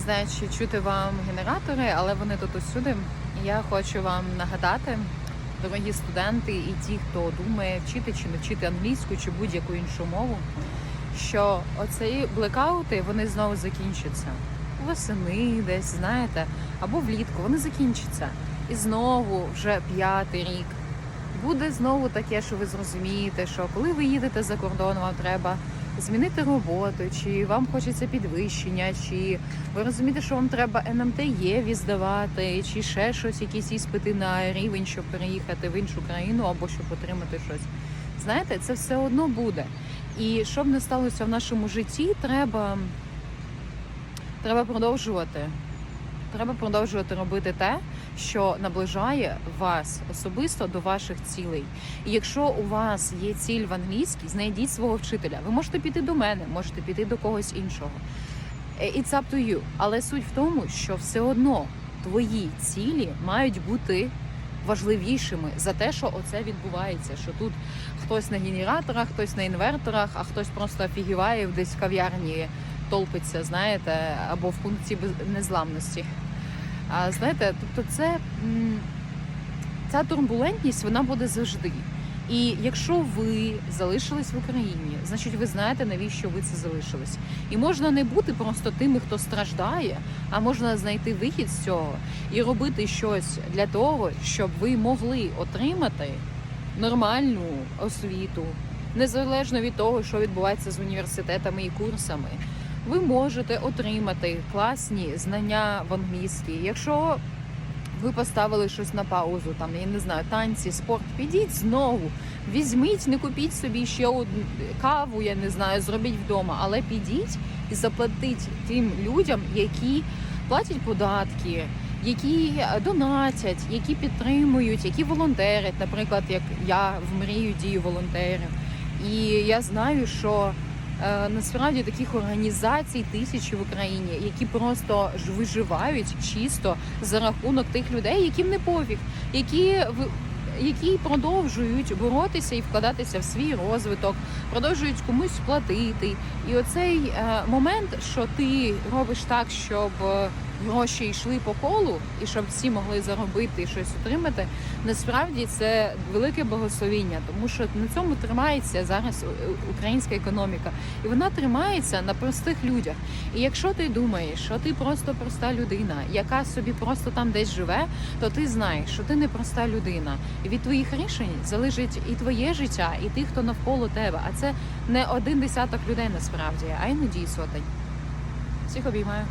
знаю, чути вам генератори, але вони тут усюди. Я хочу вам нагадати, дорогі студенти і ті, хто думає вчити чи не вчити англійську чи будь-яку іншу мову, що оці блекаути вони знову закінчаться. Восени десь, знаєте, або влітку вони закінчаться. І знову вже п'ятий рік. Буде знову таке, що ви зрозумієте, що коли ви їдете за кордон, вам треба змінити роботу, чи вам хочеться підвищення, чи ви розумієте, що вам треба НМТ ЄВІ здавати, чи ще щось, якісь іспити на рівень, щоб переїхати в іншу країну або щоб отримати щось. Знаєте, це все одно буде. І щоб не сталося в нашому житті, треба, треба продовжувати. Треба продовжувати робити те, що наближає вас особисто до ваших цілей. І якщо у вас є ціль в англійській, знайдіть свого вчителя. Ви можете піти до мене, можете піти до когось іншого. Е, It's up to you. Але суть в тому, що все одно твої цілі мають бути важливішими за те, що оце відбувається. Що тут хтось на генераторах, хтось на інверторах, а хтось просто офігіває десь в кав'ярні толпиться, знаєте, або в пункті незламності. А знаєте, тобто це ця турбулентність вона буде завжди. І якщо ви залишились в Україні, значить ви знаєте, навіщо ви це залишились. І можна не бути просто тими, хто страждає, а можна знайти вихід з цього і робити щось для того, щоб ви могли отримати нормальну освіту, незалежно від того, що відбувається з університетами і курсами. Ви можете отримати класні знання в англійській. Якщо ви поставили щось на паузу, там я не знаю, танці, спорт, підіть знову. Візьміть, не купіть собі ще одну каву, я не знаю, зробіть вдома, але підіть і заплатіть тим людям, які платять податки, які донатять, які підтримують, які волонтерять, наприклад, як я в мрію дію волонтерів. І я знаю, що е, насправді таких організацій тисячі в Україні, які просто виживають чисто за рахунок тих людей, яким не пофіг, які в які продовжують боротися і вкладатися в свій розвиток, продовжують комусь платити. І оцей е, момент, що ти робиш так, щоб е, гроші йшли по колу, і щоб всі могли заробити і щось отримати, насправді це велике благословіння, тому що на цьому тримається зараз українська економіка, і вона тримається на простих людях. І якщо ти думаєш, що ти просто проста людина, яка собі просто там десь живе, то ти знаєш, що ти не проста людина. І від твоїх рішень залежить і твоє життя, і тих, хто навколо тебе. А це не один десяток людей насправді, а іноді сотень. Всіх обіймаю.